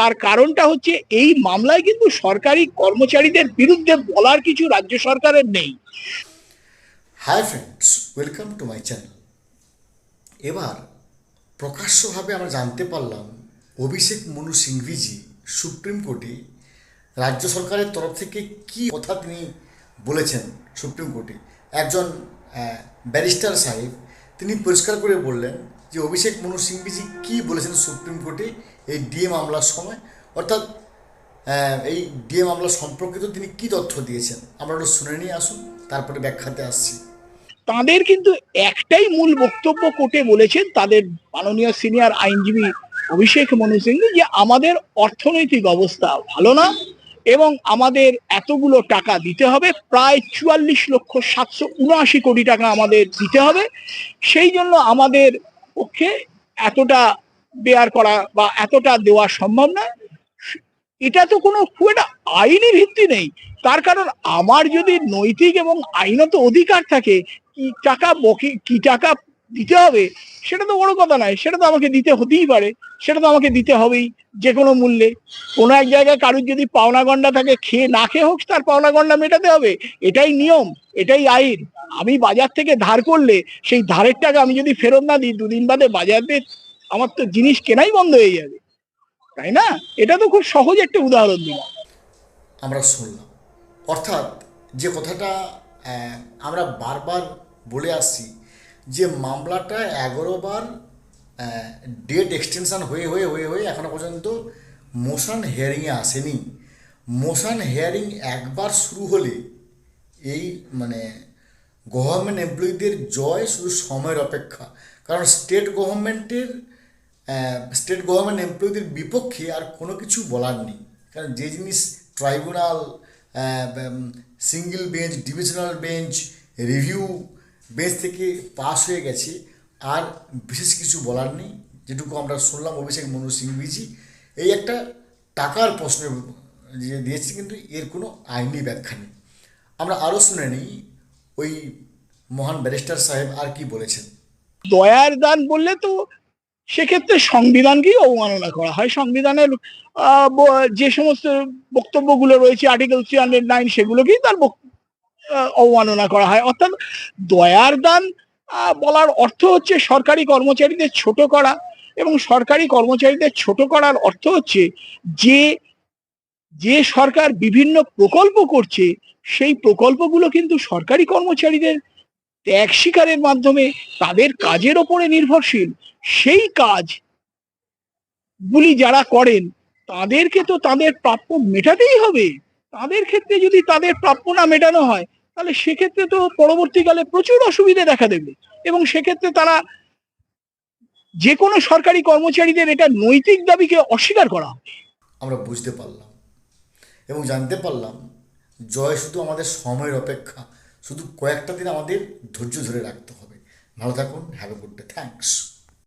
তার কারণটা হচ্ছে এই মামলায় কিন্তু সরকারি কর্মচারীদের বিরুদ্ধে বলার কিছু রাজ্য সরকারের নেই। Hi friends welcome to my channel এবার প্রকাশ্যভাবে আমরা জানতে পারলাম, অভিষেক মনু সিংভিজি, সুপ্রিম কোর্টে রাজ্য সরকারের তরফ থেকে কি কথা তিনি বলেছেন সুপ্রিম কোর্টে? একজন ব্যারিস্টার সাহেব তিনি পরিষ্কার করে বললেন যে অভিষেক মনু সিংভিজি কি বলেছেন সুপ্রিম কোর্টে এই ডিএ মামলার সময়? অর্থাৎ এই ডিএ মামলা সম্পর্কিত তিনি কি তথ্য দিয়েছেন? আমরা ওটা শুনে নিয়ে আসুন, তারপরে ব্যাখ্যাতে আসছি। তাদের কিন্তু একটাই মূল বক্তব্য কোর্টে বলেছেন তাদের মাননীয় সিনিয়র আইনজীবী অভিষেক মনু সিংহ যে আমাদের অর্থনৈতিক অবস্থা ভালো না এবং আমাদের এতগুলো টাকা দিতে হবে, প্রায় চুয়াল্লিশ লক্ষ সাতশো উনআশি কোটি টাকা আমাদের দিতে হবে। সেই জন্য আমাদের পক্ষে এতটা বেয়ার করা বা এতটা দেওয়া সম্ভব না। এটা তো কোনো খুব একটা আইনি ভিত্তি নেই। তার কারণ আমার যদি নৈতিক এবং আইনত অধিকার থাকে, কি টাকা বকি কি টাকা দিতে হবে, সেটা তো বড় কথা নয়, সেটা তো আমাকে দিতে হতেই পারে, সেটা তো আমাকে দিতে হবেই যে কোনো মূল্যে। কোনো এক জায়গায় কারুর যদি পাওনা গন্ডা থাকে, খেয়ে না খেয়ে হোক, তার পাওনা গন্ডা মেটাতে হবে। এটাই নিয়ম, এটাই আইন। আমি বাজার থেকে ধার করলে, সেই ধারের টাকা আমি যদি ফেরত না দিই, দুদিন বাদে বাজারে আমার তো জিনিস কেনাই বন্ধ হয়ে যাবে। তাই না? এটা তো খুব সহজ একটা উদাহরণ দিলাম। আমরা শুনলাম। অর্থাৎ যে কথাটা আমরা বারবার বলে আসছি যে মামলাটা এগারো বার ডেট এক্সটেনশন হয়ে হয়ে হয়ে হয়ে এখনও পর্যন্ত মোশন হিয়ারিংয়ে আসেনি। মোশন হিয়ারিং একবার শুরু হলে এই মানে গভর্নমেন্ট এমপ্লয়ীদের জয় শুধু সময়ের অপেক্ষা। কারণ স্টেট গভর্নমেন্টের স্টেট গভর্নমেন্ট এমপ্লয়ীদের বিপক্ষে আর কোনো কিছু বলার নেই। কারণ যে জিনিস tribunal single bench divisional bench review bench থেকে পাস হয়ে গেছে। আর বিশেষ কিছু বলার নেই, যেটুকু আমরা শুনলাম অভিষেক মনু সিংভিজি এই একটা টাকার প্রশ্ন যে দিয়েছে কিন্তু এর কোনো আইনি ব্যাখ্যা নেই। আমরা আরও শুনে নিই, ওই মহান ব্যারিস্টার সাহেব আর কি বলেছেন? দয়ার দান বললে তো সেক্ষেত্রে সংবিধানকেই অবমাননা করা হয়। সংবিধানের যে সমস্ত বক্তব্যগুলো রয়েছে, আর্টিকেল থ্রি হান্ড্রেড নাইন, সেগুলোকেই তার অবমাননা করা হয়। অর্থাৎ দয়ার দান বলার অর্থ হচ্ছে সরকারি কর্মচারীদের ছোট করা এবং সরকারি কর্মচারীদের ছোট করার অর্থ হচ্ছে যে যে সরকার বিভিন্ন প্রকল্প করছে, সেই প্রকল্পগুলো কিন্তু সরকারি কর্মচারীদের ত্যাগ স্বীকারের মাধ্যমে তাদের কাজের ওপরে নির্ভরশীল। সেই কাজ গুলি যারা করেন, তাদেরকে তো তাদের প্রাপ্য মেটাতেই হবে। তাদের ক্ষেত্রে যদি তাদের প্রাপ্য না মেটানো হয় তাহলে সেক্ষেত্রে তো পরবর্তীকালে প্রচুর অসুবিধা দেখা দেবে। এবং সেক্ষেত্রে তারা যে কোনো সরকারি কর্মচারীদের এটা নৈতিক দাবিকে অস্বীকার করা আমরা বুঝতে পারলাম এবং জানতে পারলাম জয় শুধু আমাদের সময়ের অপেক্ষা, শুধু কয়েকটা দিন আমাদের ধৈর্য ধরে রাখতে হবে। ভালো থাকুন have a good day thanks